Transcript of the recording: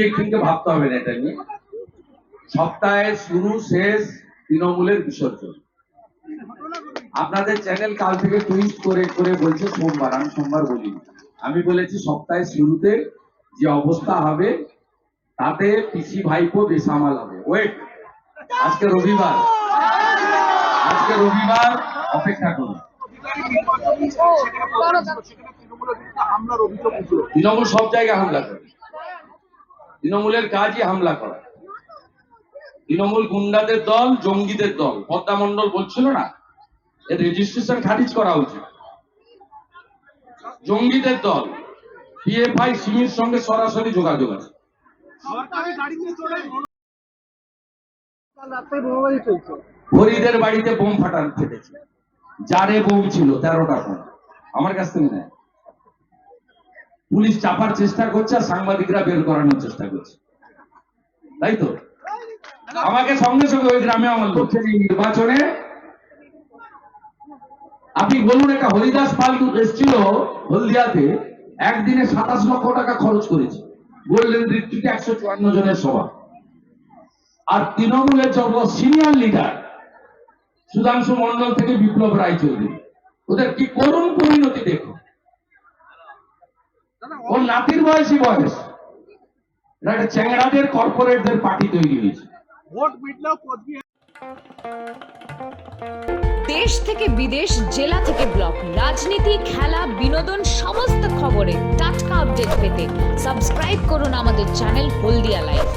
ইলেকশনকে ভাবতে হবে না এটা নিয়ে। সপ্তাহে শুরু, শেষ তৃণমূলের বিসর্জন। আপনাদের চ্যানেল কাল থেকে টুইস্ট করে করে বলছে সোমবার, আমি সোমবার বলিনি। আমি বলেছি সপ্তাহের শুরুতে যে অবস্থা হবে, তাতে পিসি ভাইপো বেসামাল হবে। ওয়েট আজকে রবিবার। আজকে রবিবার, অপেক্ষা করুন। তৃণমূল সব জায়গায় হামলা করে। তৃণমূলের কাজই হামলা করা। তৃণমূল গুন্ডাদের দল জঙ্গিদের দল পদ্মা মন্ডল বলছিল না? এর রেজিস্ট্রেশন খারিজ করা উচিত। জঙ্গিদের দল পিএফআই সিমির সঙ্গে সরাসরি যোগাযোগ আছে। ফরিদের বাড়িতে বোম ফাটান ফেটেছে। যারে বোম ছিল তেরোটা ফোন আমার কাছ থেকে নেয় পুলিশ চাপার চেষ্টা করছে আর সাংবাদিকরা বের করানোর চেষ্টা করছে। তাই তো? আমাকে সঙ্গে সঙ্গে ওই গ্রামে আমার লোক নির্বাচনে আপনি বলুন, একটা হরিদাস পাল এসেছিল হলদিয়াতে, একদিনে সাতাশ লক্ষ টাকা খরচ করেছে। গোল্ডেন রিট্রিটে একশো চুয়ান্ন জনের সভা। আর তৃণমূলের যত সিনিয়র লিডার সুধাংশু মন্ডল থেকে বিপ্লব রায়চৌধুরী ওদের কি করুণ পরিণতি দেখো। ওর নাতির বয়সী বয়স। একটা চ্যাংড়াদের কর্পোরেটদের পার্টি তৈরি হয়েছে। ভোট মিটলেও দেশ থেকে বিদেশ জেলা থেকে ব্লক রাজনীতি খেলা বিনোদন সমস্ত খবরে টাটকা আপডেট পেতে সাবস্ক্রাইব করুন আমাদের চ্যানেল হলদিয়া লাইভ।